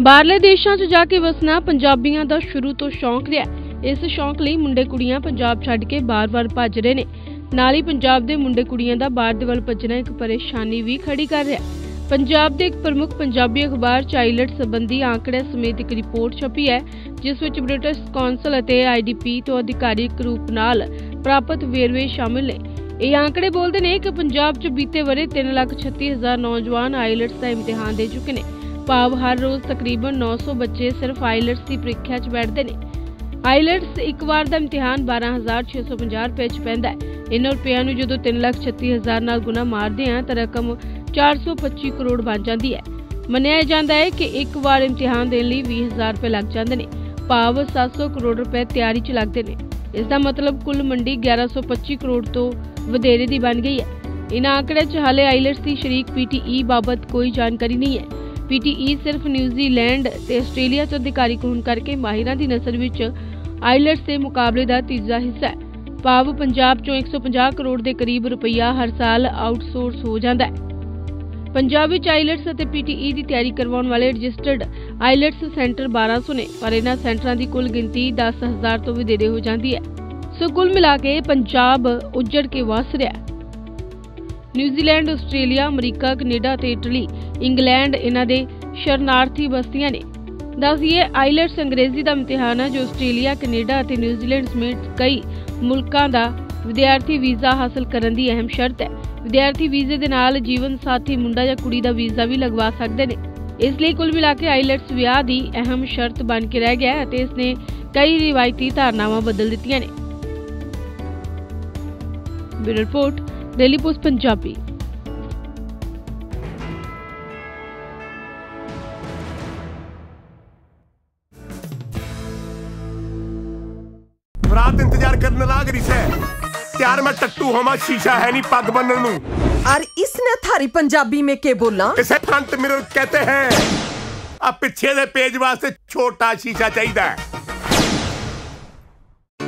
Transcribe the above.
ਬਾਹਰਲੇ ਦੇਸ਼ਾਂ 'ਚ ਜਾ ਕੇ ਵਸਣਾ ਪੰਜਾਬੀਆਂ ਦਾ ਸ਼ੁਰੂ ਤੋਂ ਸ਼ੌਂਕ ਰਿਹਾ ਇਸ ਸ਼ੌਂਕ ਲਈ ਮੁੰਡੇ ਕੁੜੀਆਂ ਪੰਜਾਬ ਛੱਡ ਕੇ ਬਾਰ-ਬਾਰ ਭੱਜ ਰਹੇ ਨੇ। ਨਾਲ ਹੀ ਪੰਜਾਬ ਦੇ ਮੁੰਡੇ ਕੁੜੀਆਂ ਦਾ ਬਾਹਰ ਦੇ ਵੱਲ ਭੱਜਣਾ ਇੱਕ ਪਰੇਸ਼ਾਨੀ ਵੀ ਖੜੀ ਕਰ ਰਿਹਾ ਪੰਜਾਬ ਦੇ ਇੱਕ ਪ੍ਰਮੁੱਖ ਪੰਜਾਬੀ ਅਖਬਾਰ ਚਾਈਲਡ ਸੰਬੰਧੀ ਆંકੜਿਆਂ ਸਮੇਤ ਇੱਕ ਰਿਪੋਰਟ ਛਪੀ ਹੈ, ਜਿਸ ਵਿੱਚ ਬ੍ਰਿਟਿਸ਼ ਕੌਂਸਲ ਅਤੇ ਆਈਡੀਪੀ ਤੋਂ ਅਧਿਕਾਰਿਕ ਰੂਪ ਨਾਲ ਪ੍ਰਾਪਤ ਵੇਰਵੇ ਸ਼ਾਮਿਲ ਨੇ। ਇਹ ਆંકੜੇ ਬੋਲਦੇ ਨੇ ਕਿ ਪੰਜਾਬ 'ਚ ਬੀਤੇ ਵਰੇ 336000 ਨੌਜਵਾਨ ਆਈਲਟਸ ਦਾ ਇਮਤਿਹਾਨ ਦੇ ਚੁੱਕੇ ਨੇ। ਭਾਵ ਹਰ ਰੋਜ਼ ਤਕਰੀਬਨ 900 ਬੱਚੇ ਸਿਰਫ ਆਈਲਟਸ ਦੀ ਪ੍ਰੀਖਿਆ 'ਚ ਬੈਠਦੇ ਨੇ। ਆਈਲਟਸ ਇੱਕ ਵਾਰ ਦਾ ਇਮਤਿਹਾਨ 12650 ਰੁਪਏ 'ਚ ਪੈਂਦਾ ਹੈ। ਇਹਨਾਂ ਰੁਪਿਆਂ ਨੂੰ ਜਦੋਂ 336000 ਨਾਲ ਗੁਣਾ ਮਾਰਦੇ ਹਾਂ ਤਾਂ ਰਕਮ 425 ਕਰੋੜ ਬਣ ਜਾਂਦੀ ਹੈ। ਮੰਨਿਆ ਜਾਂਦਾ ਹੈ ਕਿ ਇੱਕ ਵਾਰ ਇਮਤਿਹਾਨ ਦੇਣ ਲਈ 20000 ਰੁਪਏ ਲੱਗ ਜਾਂਦੇ ਨੇ। ਭਾਵ 700 ਕਰੋੜ ਰੁਪਏ ਤਿਆਰੀ 'ਚ ਲੱਗਦੇ ਨੇ। ਇਸ ਦਾ ਮਤਲਬ ਕੁੱਲ ਮੰਡੀ 1125 ਕਰੋੜ ਤੋਂ ਵਧੇਰੇ ਦੀ ਬਣ ਗਈ ਹੈ। ਇਨ੍ਹਾਂ ਆંકੜਿਆਂ 'ਚ ਹਾਲੇ ਆਈਲਟਸ ਦੀ ਸ਼ਰੀਕ ਪੀਟੀਈ ਬਾਬਤ ਕੋਈ ਜਾਣਕਾਰੀ ਨਹੀਂ ਹੈ। ਪੀਟੀਈ ਸਿਰਫ ਨਿਊਜ਼ੀਲੈਂਡ ਤੇ ਆਸਟ੍ਰੇਲੀਆ 'ਚ ਅਧਿਕਾਰੀ ਹੋਣ ਕਰਕੇ ਮਾਹਿਰਾਂ ਦੀ ਨਜ਼ਰ ਵਿੱਚ ਆਈਲਟਸ ਦੇ ਮੁਕਾਬਲੇ ਦਾ ਤੀਜਾ ਹਿੱਸਾ ਹੈ। ਭਾਵ ਪੰਜਾਬ 'ਚੋਂ 150 ਕਰੋੜ ਦੇ ਕਰੀਬ ਰੁਪਈਆ ਹਰ ਸਾਲ ਆਊਟਸੋਰਸ ਹੋ ਜਾਂਦਾ ਹੈ। ਪੰਜਾਬ ਵਿੱਚ ਆਈਲਟਸ ਅਤੇ ਪੀਟੀਈ ਦੀ ਤਿਆਰੀ ਕਰਵਾਉਣ ਵਾਲੇ ਰਜਿਸਟਰਡ ਆਈਲਟਸ ਸੈਂਟਰ 1200 ਨੇ, ਪਰ ਇਹਨਾਂ ਸੈਂਟਰਾਂ ਦੀ ਕੁੱਲ ਗਿਣਤੀ 10000 ਤੋਂ ਵੀ ਵਧੇਰੇ ਹੋ ਜਾਂਦੀ ਹੈ। ਸੋ ਕੁੱਲ ਮਿਲਾ ਕੇ ਪੰਜਾਬ ਉੱਜੜ ਕੇ ਵਸ ਰਿਹਾ ਹੈ। ਨਿਊਜ਼ੀਲੈਂਡ, ਆਸਟ੍ਰੇਲੀਆ, ਅਮਰੀਕਾ, ਕੈਨੇਡਾ ਤੇ ਇਟਲੀ, ਇੰਗਲੈਂਡ ਇਹਨਾਂ ਦੇ ਸ਼ਰਨਾਰਥੀ ਬਸਤੀਆਂ ਨੇ। ਦੱਸਿਏ ਆਈਲਟਸ ਅੰਗਰੇਜ਼ੀ ਦਾ ਇਮਤਿਹਾਨ ਹੈ, ਜੋ ਆਸਟ੍ਰੇਲੀਆ, ਕੈਨੇਡਾ ਅਤੇ ਨਿਊਜ਼ੀਲੈਂਡ ਸਮੇਤ ਕਈ ਮੁਲਕਾਂ ਦਾ ਵਿਦਿਆਰਥੀ ਵੀਜ਼ਾ ਹਾਸਲ ਕਰਨ ਦੀ ਅਹਿਮ ਸ਼ਰਤ ਹੈ। ਵਿਦਿਆਰਥੀ ਵੀਜ਼ੇ ਦੇ ਨਾਲ ਜੀਵਨ ਸਾਥੀ, ਮੁੰਡਾ ਜਾਂ ਕੁੜੀ ਦਾ ਵੀਜ਼ਾ ਵੀ ਲਗਵਾ ਸਕਦੇ ਨੇ। ਇਸ ਲਈ ਕੁੱਲ ਮਿਲਾ ਕੇ ਆਈਲਟਸ ਵਿਆਹ ਦੀ ਅਹਿਮ ਸ਼ਰਤ ਬਣ ਕੇ ਰਹਿ ਗਿਆ ਹੈ ਅਤੇ ਇਸ ਨੇ ਕਈ ਰਿਵਾਇਤੀ ਧਾਰਨਾਵਾਂ ਬਦਲ ਦਿੱਤੀਆਂ ਨੇ। Bureau report daily post Punjabi ਰਾਤ ਇੰਤਜ਼ਾਰ ਕਰਨ ਲੱਗ ਰਹੀ ਸੈ ਤਿਆਰ ਮੈਂ ਟੱਟੂ ਹੋਵਾਂ ਸ਼ੀਸ਼ਾ ਹੈ ਨਹੀਂ ਪੱਗ ਬੰਨਣ ਨੂੰ और इसने थारी पंजाबी में के बोला ਇਸੇ ਫਰੰਟ ਮਿਰਰ ਕਹਤੇ ਹੈ ਆ ਪਿੱਛੇ ਦੇ ਪੇਜ ਵਾਸਤੇ ਛੋਟਾ ਸ਼ੀਸ਼ਾ ਚਾਹੀਦਾ ਹੈ